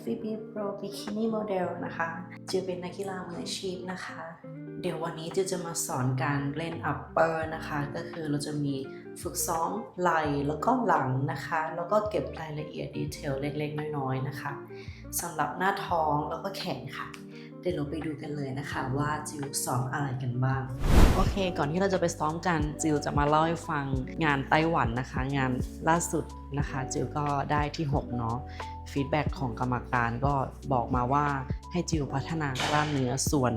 FVB Pro Bikini Model นะคะจะเป็นนักกีฬามืออาชีพนะคะ เดี๋ยววันนี้จะจะมาสอนการเล่น upper นะคะ ก็คือเราจะมีฝึกซ้อมไหล่แล้วก็หลังนะคะ แล้วก็เก็บรายละเอียดดีเทลเล็กๆ น้อยๆ นะคะสำหรับหน้าท้องแล้วก็แขนค่ะ เดี๋ยวเราไปดูกันเลยนะคะว่าจิวซ้อมอะไรกันบ้าง โอเค ก่อนที่เราจะไปซ้อมกันจิวจะมาเล่าให้ฟังงานไต้หวันนะคะ งานล่าสุดนะคะ จิวก็ได้ที่ 6 เนาะฟีดแบ็ของกรรมการก็บอกมาว่าให้จิวพัฒนากล้ามเนื้อส่วน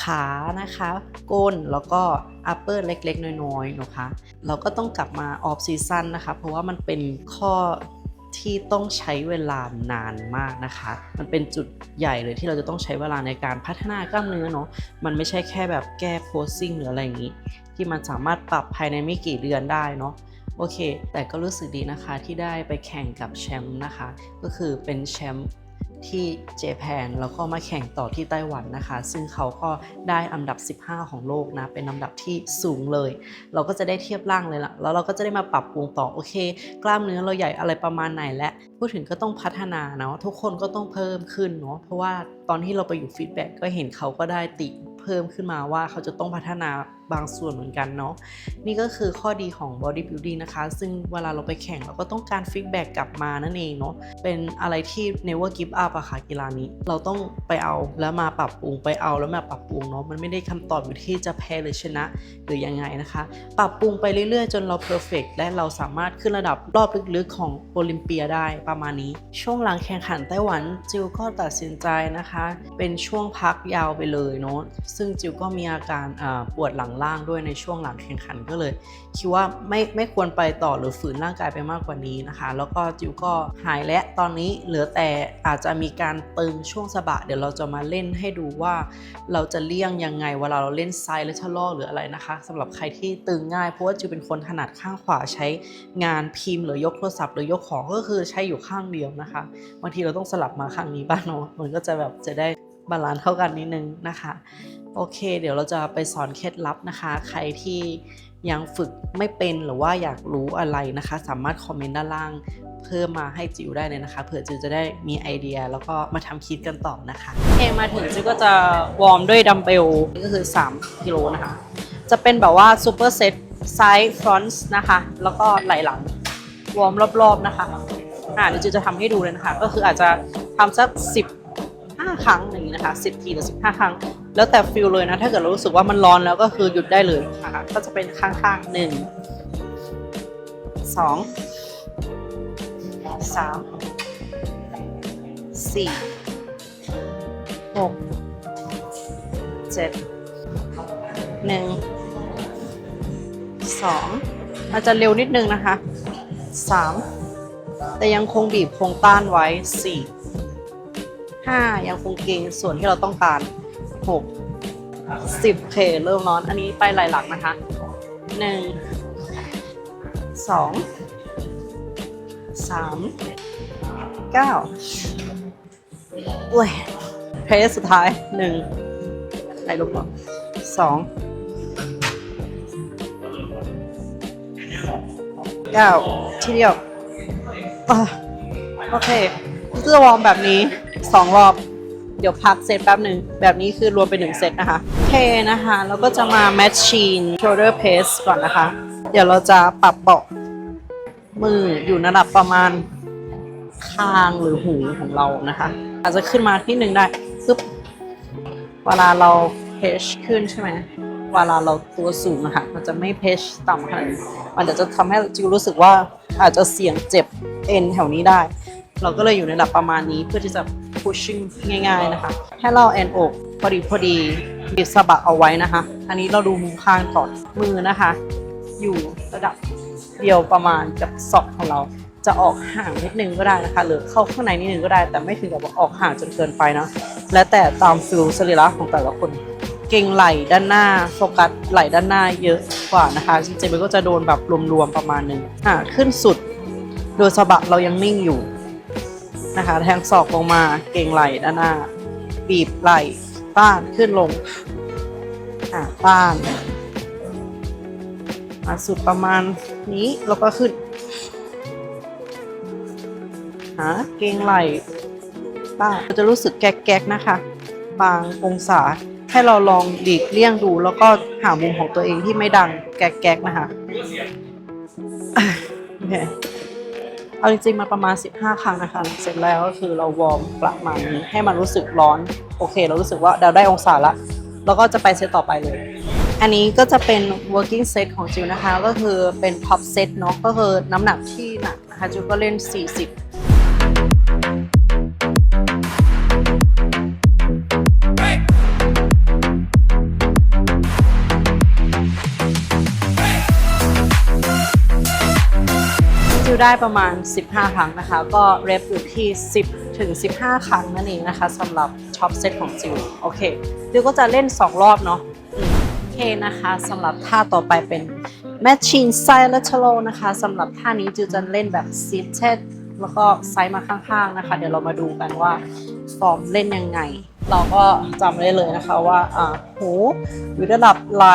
ขานะคะ ก้นแล้วก็อัปเปอร์เล็กๆ น้อยๆนะคะ เราก็ต้องกลับมาออฟซีซันนะคะ เพราะว่ามันเป็นข้อ ที่ต้องใช้เวลานานมากนะคะ มันเป็นจุดใหญ่เลยที่เราจะต้องใช้เวลาในการพัฒนากล้ามเนื้อเนาะ มันไม่ใช่แค่แบบแก้โพสซิ่งหรืออะไรอย่างนี้ ที่มันสามารถปรับภายในไม่กี่เดือนได้เนาะโอเค แต่ก็รู้สึกดีนะคะที่ได้ไปแข่งกับแชมป์นะคะ ก็คือเป็นแชมป์ ที่เจแปนแล้วก็มาแข่งต่อที่ไต้หวันนะคะ ซึ่งเขาก็ได้อันดับ 15 ของโลกนะ เป็นลำดับที่สูงเลย เราก็จะได้เทียบร่างเลยละแล้วเราก็จะได้มาปรับปรุงต่อโอเค กล้ามเนื้อเราใหญ่อะไรประมาณไหนและพูดถึงก็ต้องพัฒนาเนาะทุกคนก็ต้องเพิ่มขึ้นเนาะเพราะว่าตอนที่เราไปอยู่ฟีดแบ็กก็เห็นเขาก็ได้ติเพิ่มขึ้นมาว่าเขาจะต้องพัฒนา บางส่วนเหมือนกันเนาะนี่ก็คือข้อดีของ bodybuilding นะคะ ซึ่งเวลาเราไปแข่งเราก็ต้องการฟีดแบ็กกลับมานั่นเองเนาะเป็นอะไรที่ never give up อะค่ะกีฬานี้ เราต้องไปเอาแล้วมาปรับปรุงไปเอาแล้วมาปรับปรุงเนาะมันไม่ได้คำตอบอยู่ที่จะแพ้หรือชนะหรือยังไงนะคะ ปรับปรุงไปเรื่อยๆ จนเรา perfect และเราสามารถขึ้นระดับรอบลึกๆของโอลิมเปียได้ประมาณนี้ ช่วงหลังแข่งขันไต้หวันจิวก็ตัดสินใจนะคะ เป็นช่วงพักยาวไปเลยเนาะซึ่งจิวก็มีอาการปวดหลังล่างด้วยในช่วงหลังแข่งขันก็เลย คิดว่าไม่ไม่ควรไปต่อหรือฝืนร่างกายไปมากกว่านี้นะคะ แล้วก็จิวก็หายและตอนนี้เหลือแต่อาจจะมีการตึงช่วงสะบะ เดี๋ยวเราจะมาเล่นให้ดูว่า เราจะเลี่ยงยังไงเวลาเราเล่นไซด์และชะลอหรืออะไรนะคะสำหรับใครที่ตึงง่ายเพราะว่าจิวเป็นคนถนัดข้างขวาใช้งานพิมพ์หรือยกโทรศัพท์ หรือยกของก็คือใช้อยู่ข้างเดียวนะคะบางทีเราต้องสลับมาข้างนี้บ้างเนาะมันก็จะแบบจะได้บาลานซ์เท่ากันนิดนึงนะคะ โอเค เดี๋ยวเราจะไปสอนเคล็ดลับนะคะ ใครที่ยังฝึกไม่เป็นหรือว่าอยากรู้อะไรนะคะ สามารถคอมเมนต์ด้านล่างเพิ่มมาให้จิวได้เลยนะคะเผื่อจิวจะได้มีไอเดีย แล้วก็มาทำคิดกันต่อนะคะเอมาถึงจิวก็จะวอร์มด้วยดัมเบลนี่ก็คือ 3กิโลนะคะ จะเป็นแบบว่าซูเปอร์เซตไซส์ฟรอนต์นะคะ แล้วก็ไหลหลังวอร์มรอบๆนะคะอ่าเดี๋ยวจิวจะทำให้ดูเลยนะคะ ก็คืออาจจะทำสัก10 5 ครั้งอย่างนี้นะคะ 10 ทีหรือ 15 ครั้ง แล้วแต่ฟิลเลยนะ ถ้าเกิดเรารู้สึกว่ามันร้อนแล้วก็คือหยุดได้เลยนะคะก็จะเป็นข้างๆหนึ่งสองสามสี่หกเจ็ดหนึ่งสองอาจจะเร็วนิดนึงนะคะสามแต่ยังคงบีบคงต้านไว้สี่5ยังคงเกงส่วนที่เราต้องการ 6 10เคเริ่มร้อน อันนี้ไปหลายหลักนะคะ1 2 3 9อุ้ยเพสสุดท้าย1ไหลลงก่อน2 9ที่เดียวโอเคเสื้อวอร์มแบบนี้สองรอบ เดี๋ยวพักเซตแป๊บหนึ่งแบบนี้คือรวมเป็นหนึ่งเซตนะคะเคนะคะแล้วก็จะมา Machine Shoulder Press ก่อนนะคะ เดี๋ยวเราจะปรับเบาะมืออยู่ระดับประมาณคางหรือหูของเรานะคะ อาจจะขึ้นมาที่หนึ่งได้ปึ๊บเวลาเราเพชขึ้นใช่ไหมเวลาเราตัวสูงนะคะมันจะไม่เพชต่ำขนาดมันเดี๋ยวจะทำให้จิวรู้สึกว่าอาจจะเสี่ยงเจ็บเอ็นแถวนี้ได้ เราก็เลยอยู่ในระดับประมาณนี้เพื่อที่จะ pushing ง่ายๆนะคะ ให้เราแอนอกพอดีพอดีบีบสะบักเอาไว้นะคะ อันนี้เราดูมุมข้างก่อนมือนะคะ อยู่ระดับเดียวประมาณกับศอกของเราจะออกห่างนิดนึงก็ได้นะคะ หรือเข้าข้างในนิดนึงก็ได้ แต่ไม่ถึงกับออกห่างจนเกินไปนะและแต่ตามฟิลสรีระของแต่ละคน เก่งไหล่ด้านหน้าโฟกัสไหล่ด้านหน้าเยอะกว่านะคะจริงๆมันก็จะโดนแบบรวมๆประมาณนึงอ่าขึ้นสุด โดยสะบักเรายังนิ่งอยู่ นะคะ แทงศอกลงมาเก่งไหล่ด้านหน้า บีบไหล่ต้านขึ้นลงอ่าต้านมาสุดประมาณนี้แล้วก็ขึ้นหาเก่งไหล่บ้างเราจะรู้สึกแก๊กๆนะคะ บางองศาให้เราลองหลีกเลี่ยงดู แล้วก็หามุมของตัวเองที่ไม่ดังแก๊กๆนะคะอะโอเค เอาจริงๆมาประมาณ 15 ครั้งนะคะ เสร็จแล้วก็คือเราวอร์มประมาณนี้ให้มันรู้สึกร้อน โอเค เรารู้สึกว่าเราได้องศาละ แล้วก็จะไปเซตต่อไปเลย อันนี้ก็จะเป็น working set ของจิวนะคะ ก็คือเป็น top set เนาะ ก็คือน้ำหนักที่หนักนะคะจิวก็เล่น 40 ได้ประมาณ 15 ครั้งนะคะ ก็เรปอยู่ที่ 10 ถึง 15 ครั้งนั่นเองนะคะสำหรับท็อปเซตของจิวโอเคจิวก็จะเล่น 2 รอบเนาะโอเคนะคะสำหรับท่าต่อไปเป็น Machine Side Lateral นะคะสำหรับท่านี้จิวจะเล่นแบบ Seated แล้วก็ไซด์มาข้างๆนะคะ เดี๋ยวเรามาดูกันว่าฟอร์มเล่นยังไง เราก็จำได้เลยนะคะว่าอ่าหูอยู่ระดับไหล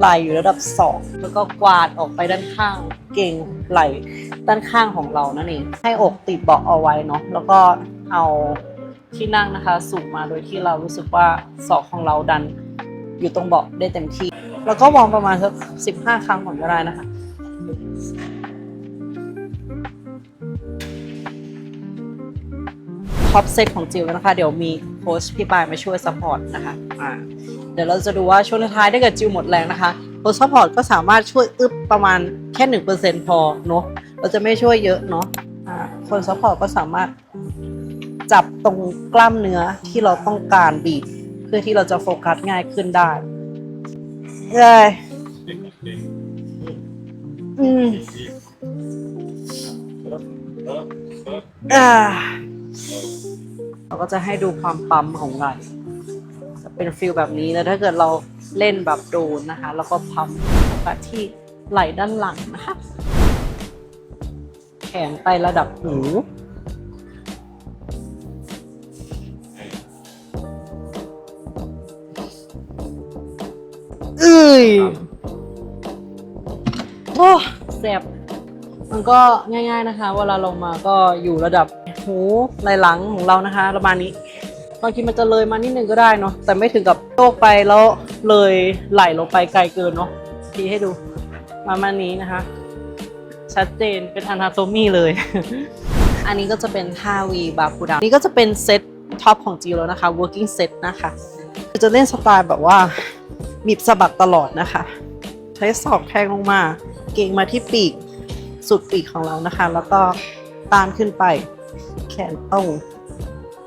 ไหลอยู่ระดับสองแล้วก็กวาดออกไปด้านข้างเก่งไหลด้านข้างของเรานั่นเองให้อกติดเบาะเอาไว้เนาะแล้วก็เอาที่นั่งนะคะสูงมาโดยที่เรารู้สึกว่าศอกของเราดันอยู่ตรงเบาะได้เต็มที่ แล้วก็วอร์มประมาณสักสิบห้าครั้งก่อนก็ได้นะคะท็อปเซตของจิวนะคะ เดี๋ยวมีโค้ชพี่ปายมาช่วยซัพพอร์ตนะคะอ่า เดี๋ยวเราจะดูว่าช่วงท้ายถ้าเกิดจิวหมดแรงนะคะโค้ชซัพพอร์ตก็สามารถช่วยอึบประมาณแค่หนึ่งเปอร์เซ็นพอเนาะเราจะไม่ช่วยเยอะเนาะคนซัพพอร์ตก็สามารถจับตรงกล้ามเนื้อที่เราต้องการบีบเพื่อที่เราจะโฟกัสง่ายขึ้นได้ได้อืมอ่าเราก็จะให้ดูความปั๊มของไหล่ เป็นฟิลแบบนี้แล้วถ้าเกิดเราเล่นแบบโดนนะคะ แล้วก็พัมโฟกัสที่ไหล่ด้านหลังนะคะ แขนไประดับหูเอ้ยโอ้แสบมันก็ง่าย ๆนะคะ เวลาลงมาก็อยู่ระดับหูไหล่หลังของเรานะคะ ประมาณนี้ บางทีมันจะเลยมานิดนึงก็ได้เนาะแต่ไม่ถึงกับโตกไปแล้วเลยไหลลงไปไกลเกินเนาะทีให้ดูประมาณนี้นะคะ ชัดเจนเป็นอนาโตมีเลย อันนี้ก็จะเป็นท่าวีบาปูดานี่ก็จะเป็นเซตท็อปของจิวแล้วนะคะ working set นะคะจะเล่นสไตล์แบบว่าบีบสะบัดตลอดนะคะ ใช้ศอกแทงลงมา เก่งมาที่ปีกสุดปีกของเรานะคะ แล้วก็ตานขึ้นไปแขนตรง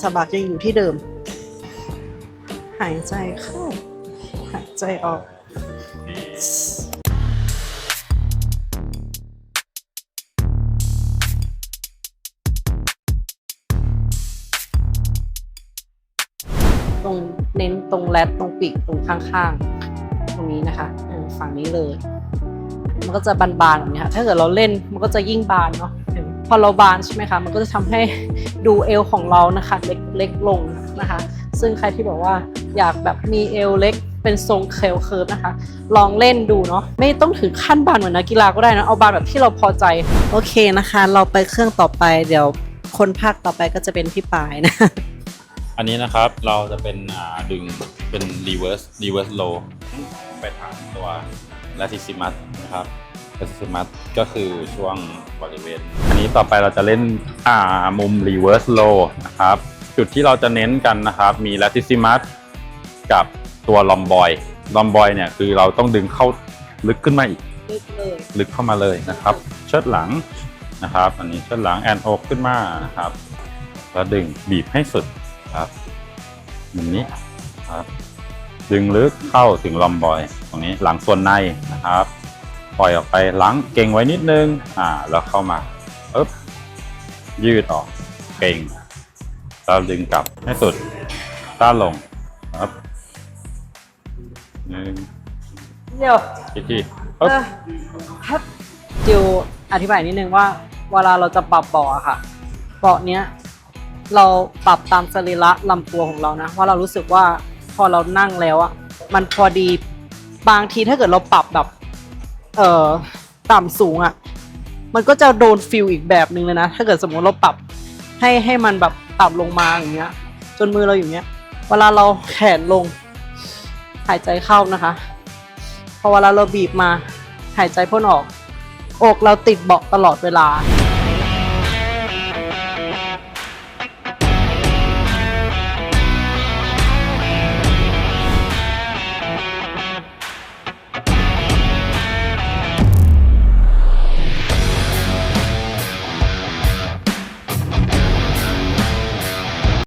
สะบักยังอยู่ที่เดิม หายใจเข้า หายใจออกตรงเน้นตรงแรดตรงปีกตรงข้างๆ ตรงนี้นะคะฝั่งนี้เลย มันก็จะบานๆแบบนี้ค่ะถ้าเกิดเราเล่นมันก็จะยิ่งบานเนาะ พอเราบานใช่ไหมคะมันก็จะทำให้ดูเอวของเรานะคะเล็กเล็กลงนะคะ ซึ่งใครที่บอกว่าอยากแบบมีเอวเล็กเป็นทรงเคลเคิร์ฟนะคะ ลองเล่นดูเนาะไม่ต้องถึงขั้นบานเหมือนนักกีฬาก็ได้นะเอาบานแบบที่เราพอใจโอเคนะคะ เราไปเครื่องต่อไปเดี๋ยวคนภาคต่อไปก็จะเป็นพี่ปายนะอันนี้นะครับเราจะเป็นอ่าดึงเป็น reverse reverse low ไปทางตัว latissimus นะครับ latissimus ก็คือช่วงบริเวณ อันนี้ต่อไปเราจะเล่นอ่ามุม reverse low นะครับ จุดที่เราจะเน้นกันนะครับ มี latissimus กับตัว lomboy lomboy เนี่ยคือเราต้องดึงเข้าลึกขึ้นมาอีก ลึกเลยลึกเข้ามาเลยนะครับ เชิดหลังนะครับ อันนี้เชิดหลังแอนอกขึ้นมานะครับ แล้วดึงบีบให้สุดครับแบบนี้ครับ ดึงลึกเข้าถึงลอมบอย ตรงนี้หลังส่วนในนะครับ ปล่อยออกไปหลังเก่งไว้นิดนึง อ่า แล้วเข้ามาปึ๊บยืดออกเก่งแล้วดึงกลับให้สุดต้านลงครับหนึ่งเดี๋ยวอีกทีปึ๊บเอ่อครับจิวอธิบายนิดนึงว่าเวลาเราจะปรับเบาะอะค่ะเบาะเนี้ยเราปรับตามสรีระลำตัวของเรานะว่าเรารู้สึกว่าพอเรานั่งแล้วอะมันพอดีบางทีถ้าเกิดเราปรับแบบ เอ่อต่ำสูงอะมันก็จะโดนฟิลอีกแบบหนึ่งเลยนะ ถ้าเกิดสมมติเราปรับให้ให้มันแบบต่ำลงมาอย่างเงี้ย จนมือเราอยู่เงี้ย เวลาเราแขนลง หายใจเข้านะคะ พอเวลาเราบีบมา หายใจพ่นออก อกเราติดเบาะตลอดเวลา